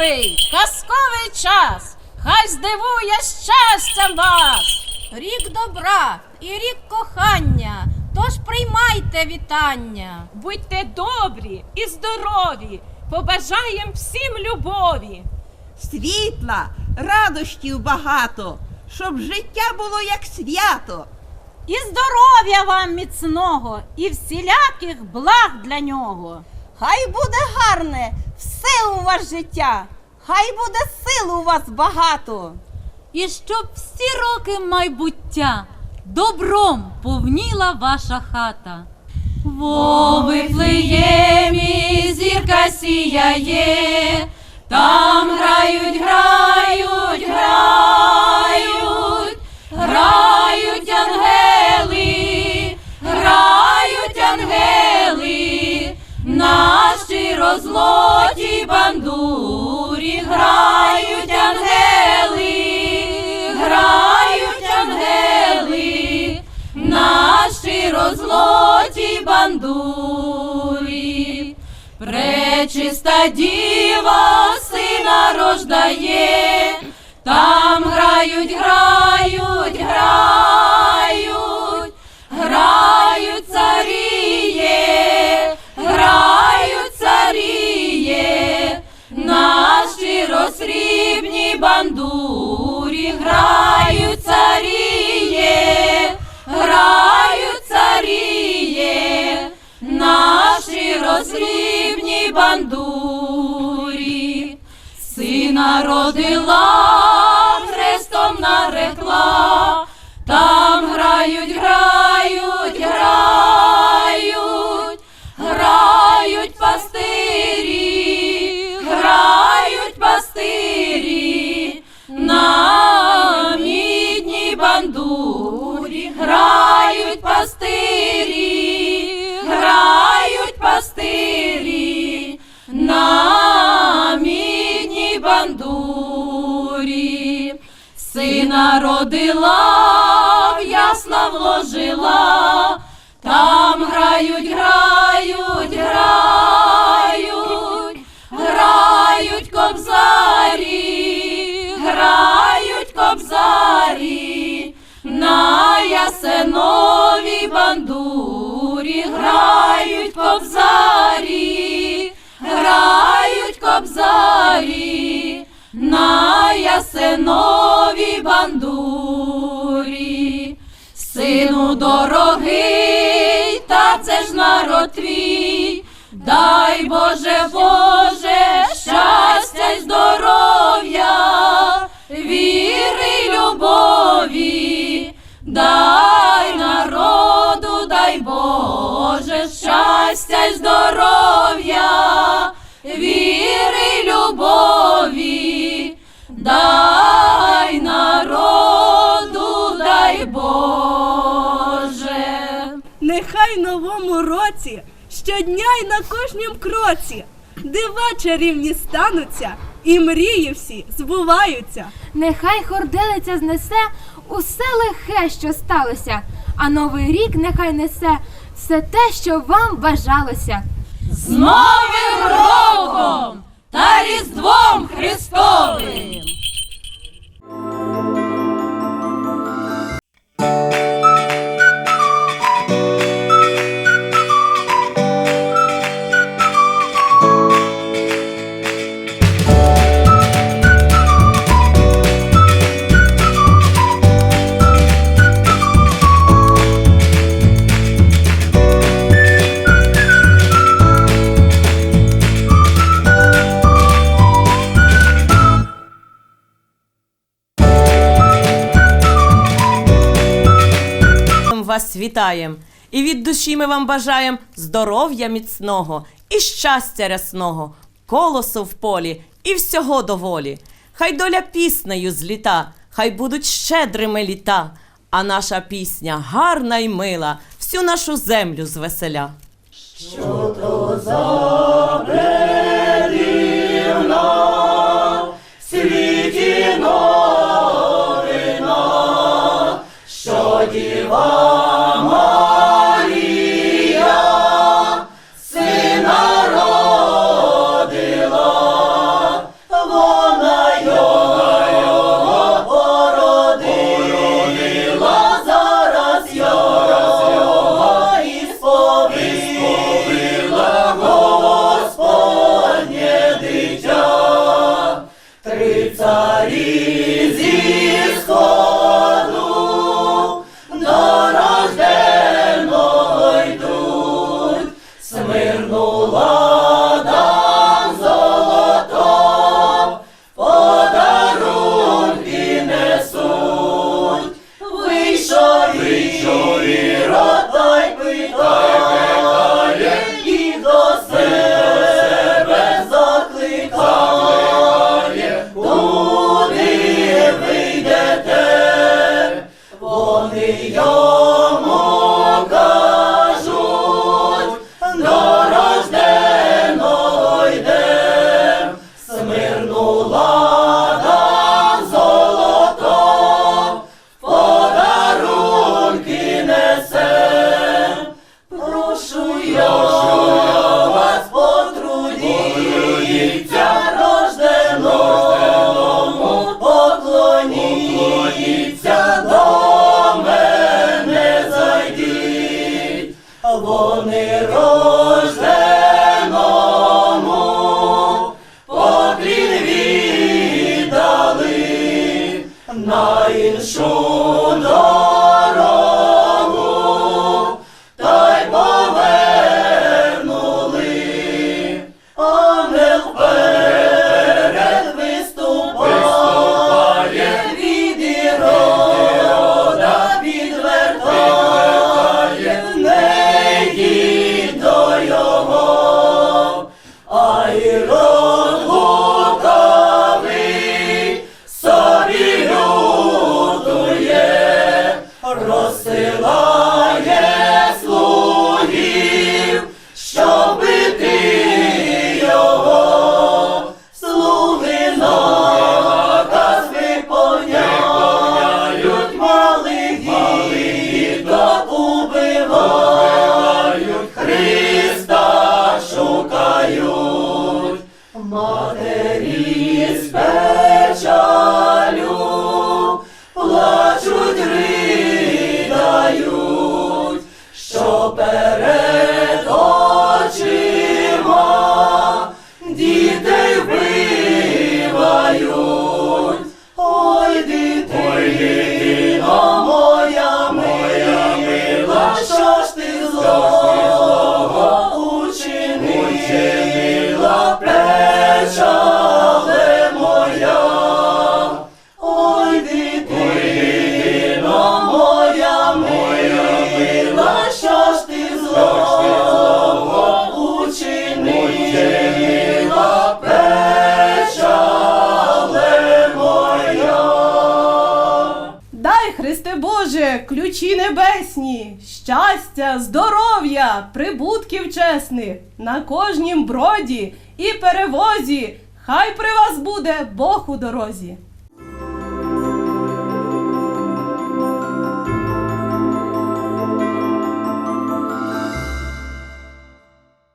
Новий казковий час. Хай здивує щастям вас. Рік добра і рік кохання. Тож приймайте вітання. Будьте добрі і здорові. Побажаєм всім любові. світла, радощів багато, щоб життя було як свято. І здоров'я вам міцного, і всіляких благ для нього. Хай буде гарне все у вас життя, хай буде сил у вас багато. І щоб всі роки майбуття добром повніла ваша хата. Во Вифлеємі зірка сіяє, там грають, грають, розлоті бандурі, грають ангели, грають ангели, наші розлоті бандурі. Пречиста діва сина рождає, там грають, грають, грають, наші розсрібні бандурі, грають царіє, грають царіє, наші розрібні бандурі. Сина родила, Сина родила, в ясла вложила, там грають, грають, грають, грають кобзарі, грають кобзарі, на ясеновій бандурі, грають кобзарі, грають кобзарі, на ясеновій бандурі. Сину дорогий, та це ж народ твій, дай Боже, Боже, щастя й здоров'я, віри й любові, дай народу, дай Боже, щастя й здоров'я, віри любові, дай народу, дай Боже. Нехай новому році щодня й на кожнім кроці дива чарівні стануться, і мрії всі збуваються. Нехай хорделиця знесе усе лихе, що сталося, а новий рік нехай несе все те, що вам бажалося. З Новим Вас вітаєм і від душі ми вам бажаєм здоров'я міцного і щастя рясного, колосу в полі і всього доволі. Хай доля піснею зліта, хай будуть щедрими літа, а наша пісня гарна й мила, всю нашу землю звеселя. В Дай, небесні, щастя, здоров'я, прибутків чесних на кожнім броді і перевозі. Хай при вас буде Бог у дорозі.